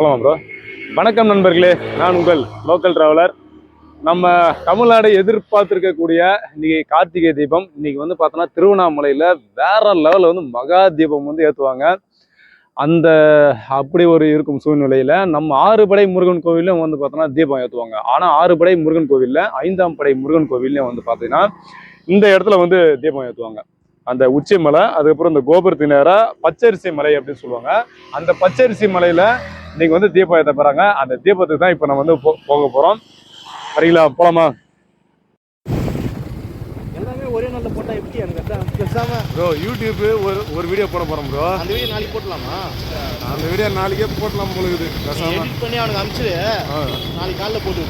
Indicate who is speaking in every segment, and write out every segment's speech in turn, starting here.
Speaker 1: போகலாம் ப்ரோ வணக்கம் நண்பர்களே நான் உங்கள் லோக்கல் டிராவலர் நம்ம தமிழ்நாடு எதிர்பார்த்துருக்கக்கூடிய இன்னைக்கு கார்த்திகை தீபம். இன்னைக்கு வந்து பார்த்தோன்னா திருவண்ணாமலையில் வேற லெவலில் வந்து மகா தீபம் வந்து ஏற்றுவாங்க அந்த அப்படி ஒரு இருக்கும் சூழ்நிலையில் நம்ம ஆறுபடை முருகன் கோவிலும் வந்து பார்த்தோன்னா தீபம் ஏற்றுவாங்க ஆனால் ஆறுபடை முருகன் கோவிலில் ஐந்தாம் படை முருகன் கோவில்லையும் வந்து பார்த்தீங்கன்னா இந்த இடத்துல வந்து தீபம் ஏற்றுவாங்க அந்த உச்சி மலை அதுக்கப்புறம் இந்த கோபுரத்து நேராக பச்சரிசி மலை அப்படின்னு சொல்லுவாங்க. அந்த பச்சரிசி மலையில இன்னைக்கு வந்து தீபம் ஏற்ற போறாங்க. அந்த தீபத்துக்கு தான் இப்போ நம்ம வந்து போ- போக போறோம். சரிங்களா போலாமா?
Speaker 2: எல்லாமே ஒரே நாள்ல போட்டா எப்படி? எனக்கு
Speaker 1: ப்ரோ யூடியூப் ஒரு ஒரு வீடியோ போட போறோம் ப்ரோ
Speaker 2: அந்த வீடியோ நாளைக்கு போட்டலாமா?
Speaker 1: அந்த வீடியோ நாளைக்கே போட்டலாம் பொழுது பேசாம.
Speaker 2: எடிட் பண்ணி அவனுக்கு அனுப்பிச்சிடு.
Speaker 1: ஆ.
Speaker 2: நாளைக்கு காலைல போட்டு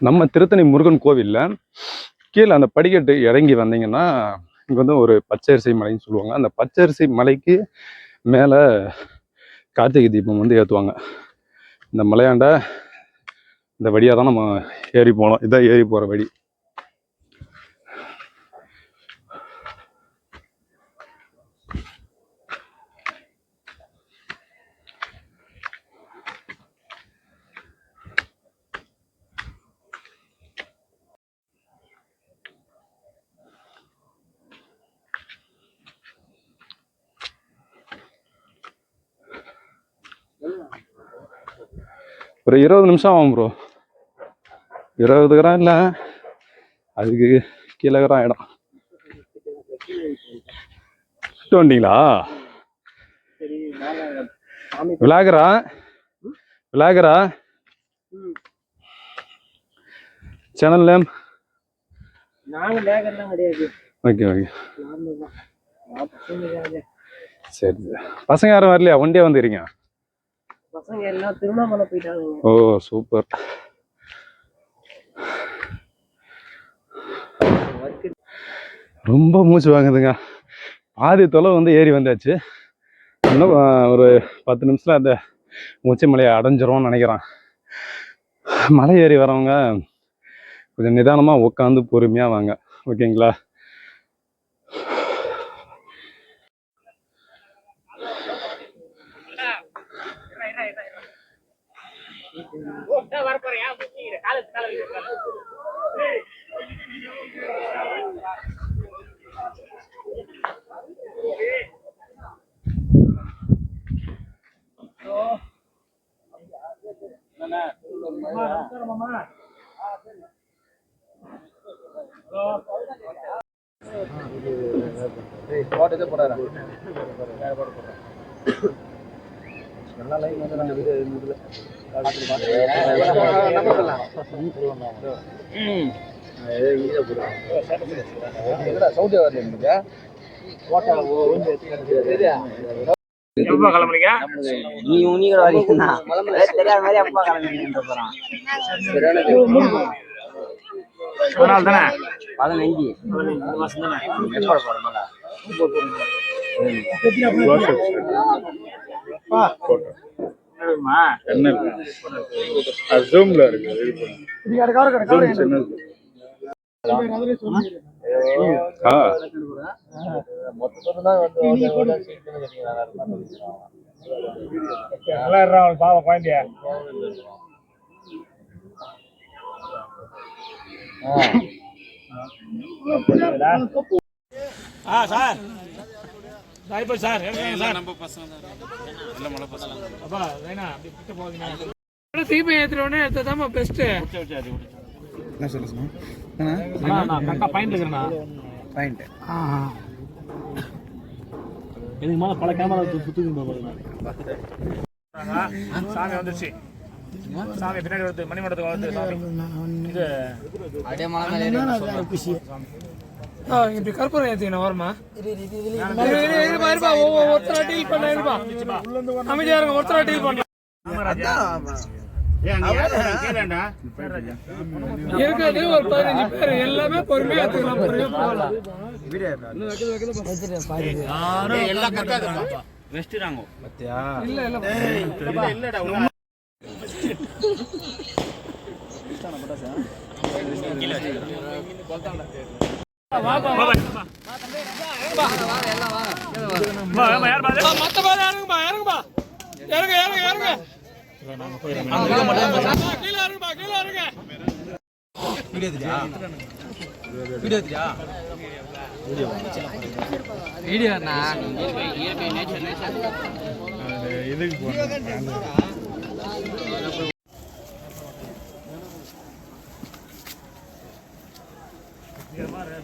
Speaker 1: நம்ம திருத்தணி முருகன் கோவிலில் கீழே அந்த படிக்கட்டு இறங்கி வந்தீங்கன்னா இங்கே வந்து ஒரு பச்சரிசி மலைன்னு சொல்லுவாங்க. அந்த பச்சரிசி மலைக்கு மேலே கார்த்திகை தீபம் வந்து ஏற்றுவாங்க இந்த மலையாண்ட இந்த வழியாக தான் நம்ம ஏறி போனோம் இதான் ஏறி போகிற வழி. ஒரு இருபது நிமிஷம் ஆகும் ப்ரோ. இருபது கிராம் இல்லை. அதுக்கு கீழே கிராம் இடம் விட்டு வந்தீங்களா விளாகரா விளாகரா சேனல் நேம் ஓகே ஓகே. சரி. பசங்க யாரும் வரலையா? ஒண்டியே வந்துடுறீங்க
Speaker 2: பசங்க எல்லாம் திருவண்ணாமலை போயிட்டாங்க
Speaker 1: ஓ சூப்பர். ரொம்ப மூச்சு வாங்குதுங்க. பாதி தொலை வந்து ஏறி வந்தாச்சு. இன்னும் ஒரு பத்து நிமிஷத்தில் அந்த உச்சி மலையை அடைஞ்சிரும்னு நினைக்கிறேன். மலை ஏறி வரவங்க கொஞ்சம் நிதானமாக உட்காந்து பொறுமையாக வாங்க. ஓகேங்களா? போட்டதே போடாரா வேற போட்டு போடுறேன்.
Speaker 3: நல்லா லைன் வந்து நாங்கள் வீடு நீ நீங்க வரீங்கன்னா தெரியாத மாதிரி அப்பா போறான் பதினஞ்சு. எப்போ போறோம்
Speaker 1: என்ன ஜூம்ல இருக்கு ஜூம் ஆ
Speaker 4: சார். இப்போ சார் எடுங்க சார் அப்பா வேணா அப்படி கிட்ட போகுதுண்ணா தீபம் ஏத்துற உடனே எடுத்ததாம்மா பெஸ்ட்
Speaker 5: என்ன சொல்ல சொன்னா
Speaker 4: கரெக்டா பாயிண்ட் இருக்கிறேண்ணா
Speaker 5: பாயிண்ட் எனக்கு மேலே பல கேமரா சுற்றுக்கு பாருங்க
Speaker 6: சாமி வந்துச்சு சாமி பின்னாடி வருது மணிமண்டபத்துக்கு வருது சாமி இது
Speaker 3: அப்படியே மலை மேலே
Speaker 4: ஆ, இப்படி கற்பூரம் ஏத்திக்கணும் வருமா? இரு, இரு, இருப்பா, இருப்பா. ஒருத்தரா deal பண்ண, இருப்பா. அமைதியா இருங்க, ஒருத்தரா deal பண்ணலாம். இருக்கிறது ஒரு பதினஞ்சு பேர் எல்லாமே பொறுமையா ஏத்துக்கலாம் பொறுமையா போகலாம். இல்ல ஆ, மத்த பேர் இறங்குப்பா
Speaker 3: வீடியோ ಯೆ ಮಾರೆ